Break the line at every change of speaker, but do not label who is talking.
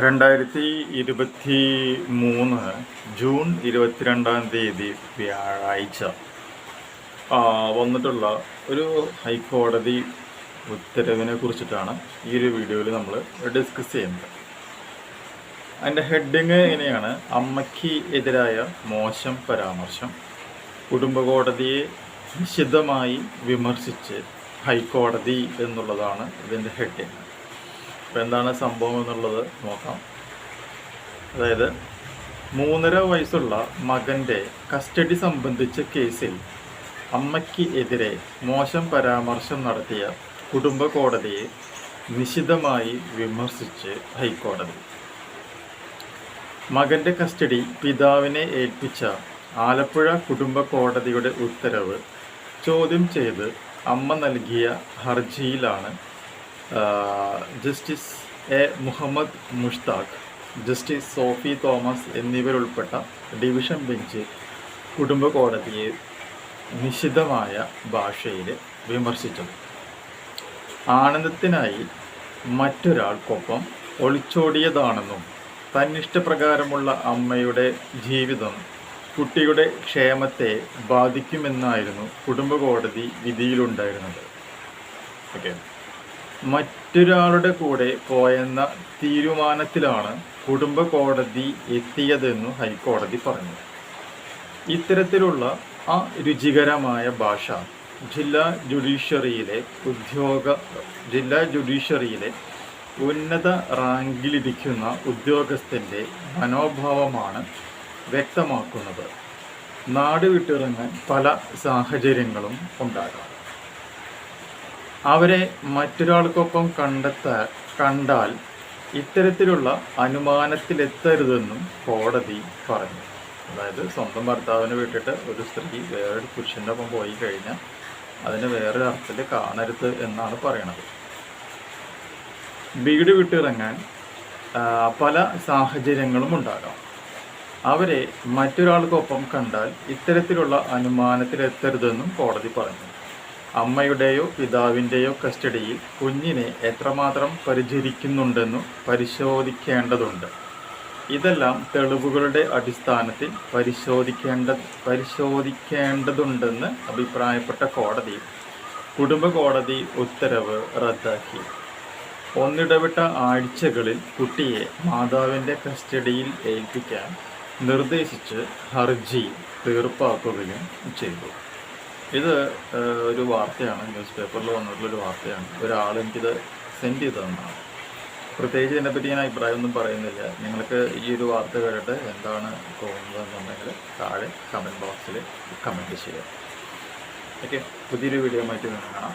രണ്ടായിരത്തി ഇരുപത്തി മൂന്ന് ജൂൺ ഇരുപത്തിരണ്ടാം തീയതി വ്യാഴാഴ്ച വന്നിട്ടുള്ള ഒരു ഹൈക്കോടതി ഉത്തരവിനെ കുറിച്ചിട്ടാണ് ഈ ഒരു വീഡിയോയിൽ നമ്മൾ ഡിസ്കസ് ചെയ്യുന്നത്. അതിന്റെ ഹെഡിങ് ഇങ്ങനെയാണ്. അമ്മയ്ക്ക് എതിരായ മോശം പരാമർശം കുടുംബകോടതിയെ നിശിതമായി വിമർശിച്ച് ഹൈക്കോടതി എന്നുള്ളതാണ് ഇതിന്റെ ഹെഡിങ്. അപ്പോൾ എന്താണ് സംഭവം എന്നുള്ളത് നോക്കാം. അതായത് മൂന്നര വയസ്സുള്ള മകന്റെ കസ്റ്റഡി സംബന്ധിച്ച കേസിൽ അമ്മയ്ക്ക് എതിരെ മോശം പരാമർശം നടത്തിയ കുടുംബ കോടതിയെ നിശിതമായി വിമർശിച്ച് ഹൈക്കോടതി. മകന്റെ കസ്റ്റഡി പിതാവിനെ ഏൽപ്പിച്ച ആലപ്പുഴ കുടുംബ കോടതിയുടെ ഉത്തരവ് ചോദ്യം ചെയ്ത് അമ്മ നൽകിയ ഹർജിയിലാണ് justice A Muhammad Mushtaq justice Sophy Thomas എന്നിവരുൾപ്പെട്ട division bench കുടുംബ കോടതിയെ നിശിതമായ ഭാഷയിൽ വിമർശിച്ചത്. ആനന്ദത്തിനായി മറ്റൊരാൾക്കൊപ്പം ഒളിച്ചോടിയതാണെന്നും തന്നിഷ്ടപ്രകാരമുള്ള അമ്മയുടെ ജീവിതം കുട്ടിയുടെ ക്ഷേമത്തെ ബാധിക്കുമെന്നായിരുന്നു കുടുംബ കോടതി വിധിയിലുണ്ടായിരുന്നത്. ഓക്കെ മറ്റൊരാളുടെ കൂടെ പോയെന്ന തീരുമാനത്തിലാണ് കുടുംബ കോടതി എത്തിയതെന്നു ഹൈക്കോടതി പറഞ്ഞു. ഇത്തരത്തിലുള്ള ആ രുചികരമായ ഭാഷ ജില്ലാ ജുഡീഷ്യറിയിലെ ഉദ്യോഗ ജില്ലാ ജുഡീഷ്യറിയിലെ ഉന്നത റാങ്കിലിരിക്കുന്ന ഉദ്യോഗസ്ഥന്റെ മനോഭാവമാണ് വ്യക്തമാക്കുന്നത്. നാട് വിട്ടിറങ്ങാൻ പല സാഹചര്യങ്ങളും ഉണ്ടാകാം. അവരെ മറ്റൊരാൾക്കൊപ്പം കണ്ടെത്താ കണ്ടാൽ ഇത്തരത്തിലുള്ള അനുമാനത്തിലെത്തരുതെന്നും കോടതി പറഞ്ഞു. അതായത് സ്വന്തം ഭർത്താവിനെ വിട്ടിട്ട് ഒരു സ്ത്രീ വേറൊരു പുരുഷന്റെ ഒപ്പം പോയി കഴിഞ്ഞാൽ അതിനെ വേറൊരു അർത്ഥത്തിൽ കാണരുത് എന്നാണ് പറയണത്. വീട് വിട്ടിറങ്ങാൻ പല സാഹചര്യങ്ങളും ഉണ്ടാകാം. അവരെ മറ്റൊരാൾക്കൊപ്പം കണ്ടാൽ ഇത്തരത്തിലുള്ള അനുമാനത്തിലെത്തരുതെന്നും കോടതി പറഞ്ഞു. അമ്മയുടെയോ പിതാവിന്റെയോ കസ്റ്റഡിയിൽ കുഞ്ഞിനെ എത്രമാത്രം പരിചരിക്കുന്നുണ്ടെന്നു പരിശോധിക്കേണ്ടതുണ്ട്. ഇതെല്ലാം തെളിവുകളുടെ അടിസ്ഥാനത്തിൽ പരിശോധിക്കേണ്ട പരിശോധിക്കേണ്ടതുണ്ടെന്ന് അഭിപ്രായപ്പെട്ട കോടതി കുടുംബ കോടതി ഉത്തരവ് റദ്ദാക്കി. ഒന്നിടവിട്ട ആഴ്ചകളിൽ കുട്ടിയെ മാതാവിന്റെ കസ്റ്റഡിയിൽ ഏൽപ്പിക്കാൻ നിർദ്ദേശിച്ച് ഹർജി തീർപ്പാക്കുകയും ചെയ്തു. ഇത് ഒരു വാർത്തയാണ്. ന്യൂസ് പേപ്പറിൽ വന്നിട്ടുള്ളൊരു വാർത്തയാണ്. ഒരാൾ എനിക്കിത് സെൻഡ് ചെയ്ത് തന്നതാണ് പ്രത്യേകിച്ച് ഇതിനെപ്പറ്റി ഞാൻ അഭിപ്രായമൊന്നും പറയുന്നില്ല. നിങ്ങൾക്ക് ഈ ഒരു വാർത്ത കേട്ടിട്ട് എന്താണ് തോന്നുന്നത് എന്നുണ്ടെങ്കിൽ താഴെ കമന്റ് ബോക്സിൽ കമന്റ് ചെയ്യാം ഓക്കെ? പുതിയൊരു വീഡിയോ ആയിട്ട് കാണാം.